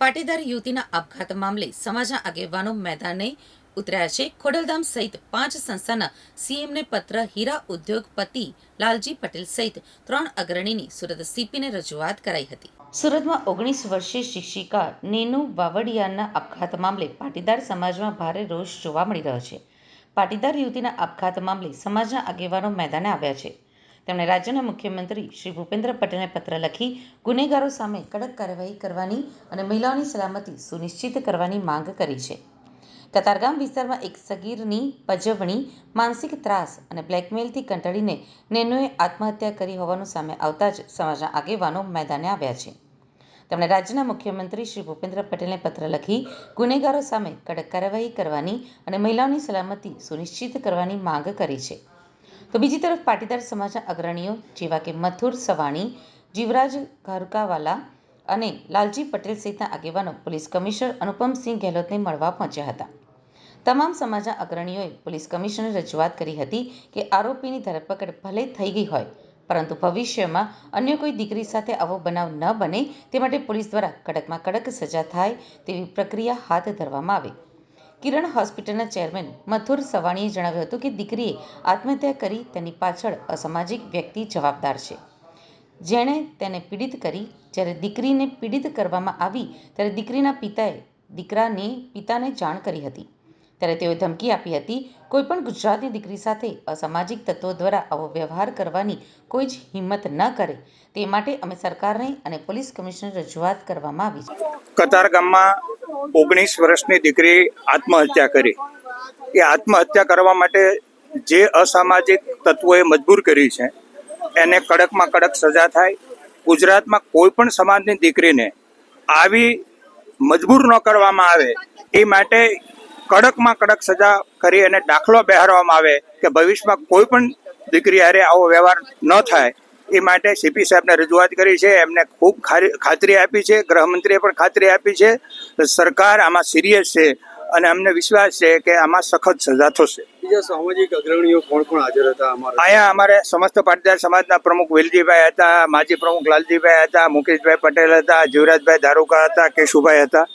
પાટીદાર યુવતીના આપઘાત મામલે સમાજના આગેવાનો મેદાને ઉતર્યા છે. ખોડલધામ સહિત પાંચ સંસ્થાના સીએમને પત્ર, હીરા ઉદ્યોગપતિ લાલજી પટેલ સહિત ત્રણ અગ્રણીની સુરત સીપીને રજૂઆત કરાઈ હતી. સુરતમાં ઓગણીસ વર્ષીય શિક્ષિકા નેનુ વાવડિયાના આપઘાત મામલે પાટીદાર સમાજમાં ભારે રોષ જોવા મળી રહ્યો છે. પાટીદાર યુવતીના આપઘાત મામલે સમાજના આગેવાનો મેદાને આવ્યા છે. તેમણે રાજ્યના મુખ્યમંત્રી શ્રી ભૂપેન્દ્ર પટેલને પત્ર લખી ગુનેગારો સામે કડક કાર્યવાહી કરવાની અને મહિલાઓની સલામતી સુનિશ્ચિત કરવાની માંગ કરી છે. કતારગામ વિસ્તારમાં એક સગીરની પજવણી, માનસિક ત્રાસ અને બ્લેકમેલથી કંટાળીને નેનુએ આત્મહત્યા કરી હોવાનું સામે આવતા જ સમાજના આગેવાનો મેદાને આવ્યા છે. તેમણે રાજ્યના મુખ્યમંત્રી શ્રી ભૂપેન્દ્ર પટેલને પત્ર લખી ગુનેગારો સામે કડક કાર્યવાહી કરવાની અને મહિલાઓની સલામતી સુનિશ્ચિત કરવાની માંગ કરી છે. તો બીજી તરફ પાટીદાર સમાજના અગ્રણીઓ જેવા કે મથુર સવાણી, જીવરાજ ઘારકાવાલા અને લાલજી પટેલ સહિતના આગેવાનો પોલીસ કમિશનર અનુપમસિંહ ગેહલોતને મળવા પહોંચ્યા હતા. તમામ સમાજના અગ્રણીઓએ પોલીસ કમિશનરે રજૂઆત કરી હતી કે આરોપીની ધરપકડ ભલે થઈ ગઈ હોય, પરંતુ ભવિષ્યમાં અન્ય કોઈ દીકરી સાથે આવો બનાવ ન બને તે માટે પોલીસ દ્વારા કડકમાં કડક સજા થાય તેવી પ્રક્રિયા હાથ ધરવામાં આવે. કિરણ હોસ્પિટલના ચેરમેન મથુર સવાણીએ જણાવ્યું હતું કે દીકરીએ આત્મહત્યા કરી તેની પાછળ અસામાજિક વ્યક્તિ જવાબદાર છે. જેણે તેને પીડિત કરી, જ્યારે દીકરીને પીડિત કરવામાં આવી, ત્યારે દીકરીના પિતાએ દીકરાને, પિતાને જાણ કરી હતી. ત્યારે તેઓએ ધમકી આપી હતી, કોઈપણ ગુજરાતની દીકરી સાથે અસામાજિક તત્વો દ્વારા આવો વ્યવહાર કરવાની કોઈ જ હિંમત ન કરે. તે માટે અમે સરકારને અને પોલીસ કમિશનર રજૂઆત કરવામાં આવી છે. કતાર ગામમાં ઓગણીસ વર્ષની દીકરી આત્મહત્યા કરી. એ આત્મહત્યા કરવા માટે જે અસામાજિક તત્વોએ મજબૂર કરી છે, એને કડકમાં કડક સજા થાય. ગુજરાતમાં કોઈ પણ સમાજની દીકરીને આવી મજબૂર ન કરવામાં આવે, એ માટે કડકમાં કડક સજા કરી અને દાખલો બેહારવામાં આવે કે ભવિષ્યમાં કોઈ પણ દીકરી હારે આવો વ્યવહાર ન થાય એ માટે સીપી સાહેબને રજૂઆત કરી છે. એમને ખૂબ ખાતરી આપી છે. ગૃહમંત્રીએ પણ ખાતરી આપી છે. સરકાર આમાં સિરિયસ છે અને અમને વિશ્વાસ છે કે આમાં સખત સજા થશે. બીજા સામાજિક અગ્રણીઓ કોણ કોણ હાજર હતા અમારા? અહીંયા અમારે સમસ્ત પાટીદાર સમાજના પ્રમુખ વેલજીભાઈ હતા માજી પ્રમુખ લાલજીભાઈ હતા મુકેશભાઈ પટેલ હતા જીવરાજભાઈ દારૂકા હતા કેશુભાઈ હતા.